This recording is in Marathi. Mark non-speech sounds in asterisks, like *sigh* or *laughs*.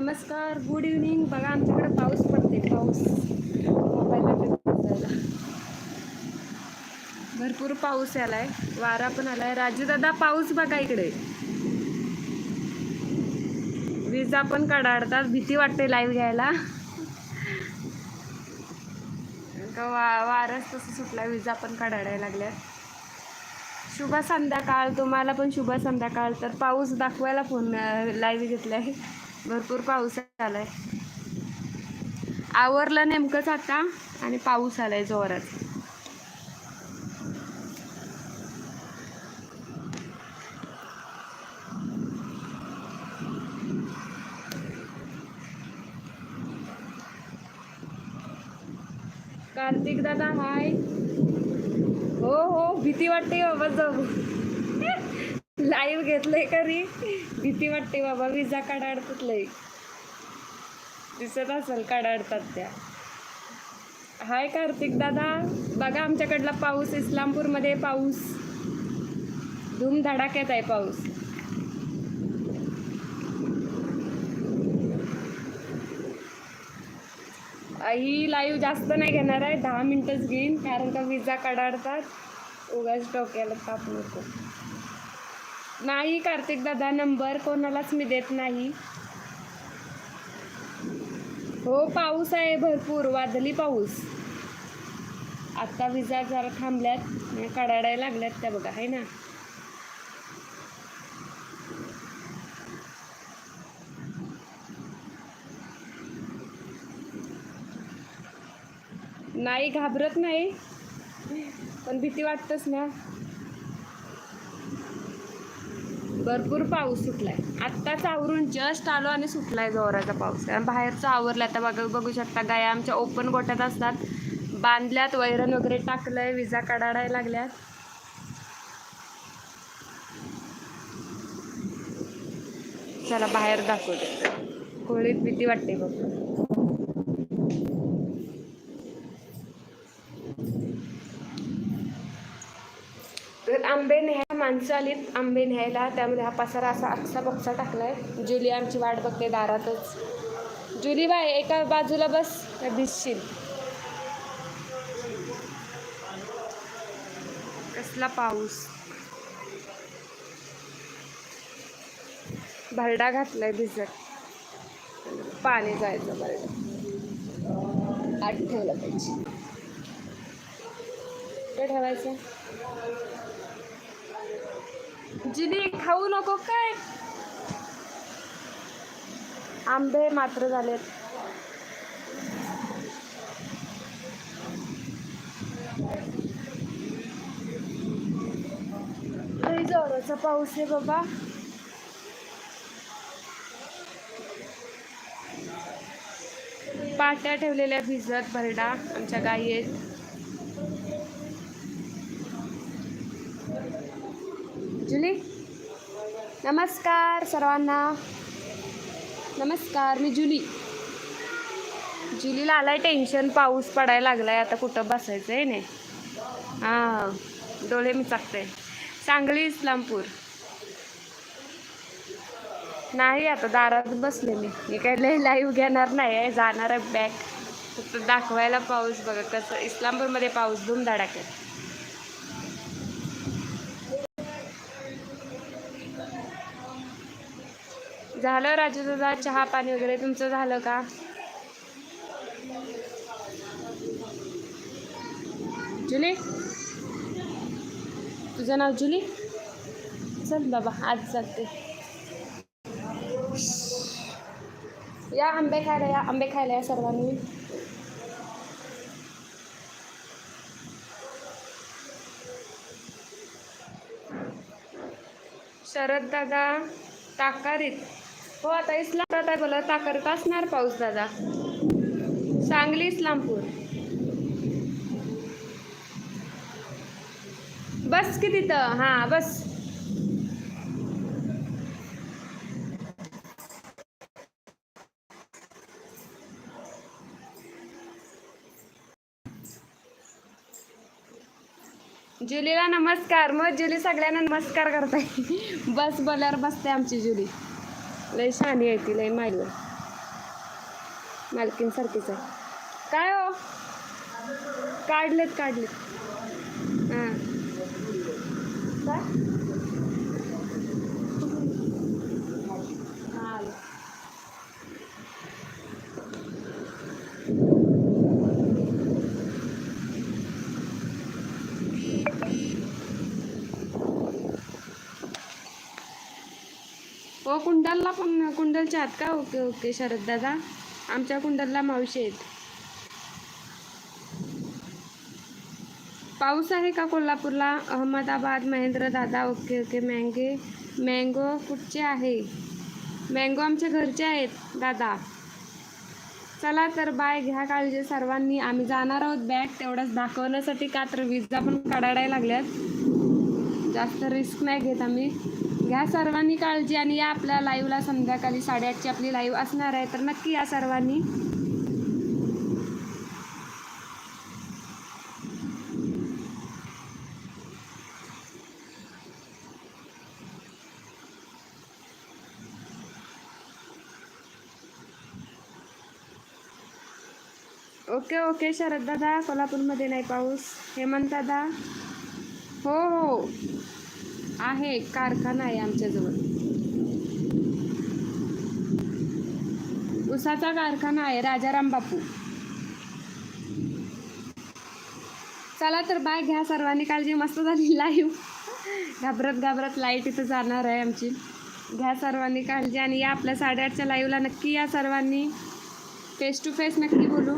नमस्कार गुड इव्हनिंग बघा आमच्याकडे पाऊस पडते पाऊस. मोबाईलला भरपूर पाऊस आलाय वारा पण आलाय. राजू दादा पाऊस बघा इकडे. विजा पण कडाडतात भीती वाटते लाईव्ह घ्यायला. का वा वारच तसं सुटला विजा पण कडाडायला लागल्या शुभ संध्याकाळ. तुम्हाला पण शुभ संध्याकाळ. तर पाऊस दाखवायला फोन लाईव्ह आहे भरपूर पाऊस आलाय. आवरलं नेमकंच आता आणि पाऊस आलाय जोरात. कार्तिक दादा हाय. हो हो भीती वाटते बाबा जाऊ लाईव्ह घेतलंय करी भीती वाटते बाबा विजा काढाडतात लय दिसत असेल काढाडतात त्या. हाय कार्तिक दादा. बघा आमच्याकडला पाऊस इस्लामपूरमध्ये पाऊस. धूमधडाक्यात आहे पाऊस. ही लाईव्ह जास्त नाही घेणार आहे. दहा मिनटंच घेईन कारण का विजा कडाडतात उगाच डोक्याला ताप नको. नाही कार्तिक दादा नंबर कोणालाच मी देत नाही. हो पाऊस आहे भरपूर वादली पाऊस. आता विजा जरा थांबल्यात कडाडायला लागल्यात त्या बघा आहे ना. नाही घाबरत नाही. पण भीती वाटतच ना. भरपूर पाऊस सुटलाय. आत्ताच आवरून जस्ट आलो आणि सुटलाय जोराचा पाऊस. कारण बाहेरचं आवरलं आता बघा बघू शकता गाया आमच्या ओपन गोट्यात असतात. बांधल्यात वैरण वगैरे टाकलंय विजा काढायला लागल्यात. चला बाहेर दाखवते. खोळीत भीती वाटते बघ. तर आंबे न्यायला माणसं आलीत आंबे न्यायला त्यामध्ये हा पसारा असा अक्सा बक्सा टाकलाय. जुली आमची वाट बघते दारातच. जुली बाय एका बाजूला बस. दिसशील. कसला पाऊस. भरडा घातलाय भिजत. पाणी जायचं भरडा आठ ठेवलं पाहिजे. ठेवायचं? जिनी खाऊ नको काय? आंबे मात्र झालेत. जोराचा पाऊस आहे बाबा. पाट्या ठेवलेल्या भिजत भरडा आमच्या गायी आहेत जुली नमस्कार सर्वांना. नमस्कार मी जुली जुलीला आलाय टेन्शन पाऊस पडायला लागलाय आता कुठं बसायचं आहे नाही? हां डोळे मी चाकते सांगली इस्लामपूर. नाही आता दारात बसले मी. मी काय लय लाईव्ह घेणार नाही आहे जाणार आहे बॅक फक्त दाखवायला पाऊस बघा कसं इस्लामपूरमध्ये पाऊस धूमधडाक्यात झालं राजू दादा? चहा पाणी वगैरे तुमचं झालं का? जुली तुझं नाव जुली चल बाबा आज चालते. या आंबे खायला या आंबे खायला या सर्वांनी. शरद दादा ताकारीत हो आता इस्लाम आहे बोला ताकारीत असणार पाऊस दादा. सांगली इस्लामपूर. बस की तिथं? हां बस. जुलीला नमस्कार. मग जुली सगळ्यांना नमस्कार करताय. *laughs* बस बोल्यावर बसते आमची जुली. लय शहाणी आहे ती लय मालकीन सारखीच आहे. काय हो? काढलेत काढलेत. हां. काय हो कुंडलला पण कुंडलच्या आहात का? ओके ओके शरद दादा. आमच्या कुंडलला मावशी आहेत. पाऊस आहे का कोल्हापूरला? अहमदाबाद महेंद्र दादा. ओके ओके मँगे मँगो कुठचे आहे? मँगो आमच्या घरचे आहेत दादा. चला तर बाय घ्या काळजी सर्वांनी. आम्ही जाणार आहोत बॅग. तेवढंच दाखवण्यासाठी का तर विजा पण काढायला लागल्यात. जास्त रिस्क नाही घेत आम्ही. घ्या सर्वांनी काळजी आणि या आपल्या लाईव्हला संध्याकाळी साडेआठची आपली लाईव्ह असणार आहे तर नक्की या सर्वांनी. ओके ओके शरद दादा कोल्हापूरमध्ये नाही पाऊस. हेमंत दादा. हो हो. आहे कारखाना आहे आमच्याजवळ. उसाचा कारखाना आहे राजाराम बापू. चला तर बाय घ्या सर्वांनी काळजी मस्त झाली लाईव्ह घाबरत घाबरत लाइट इथं जाणार आहे आमची. घ्या सर्वांनी काळजी आणि या आपल्या साडेआठच्या लाईव्हला नक्की या सर्वांनी. फेस टू फेस नक्की बोलू.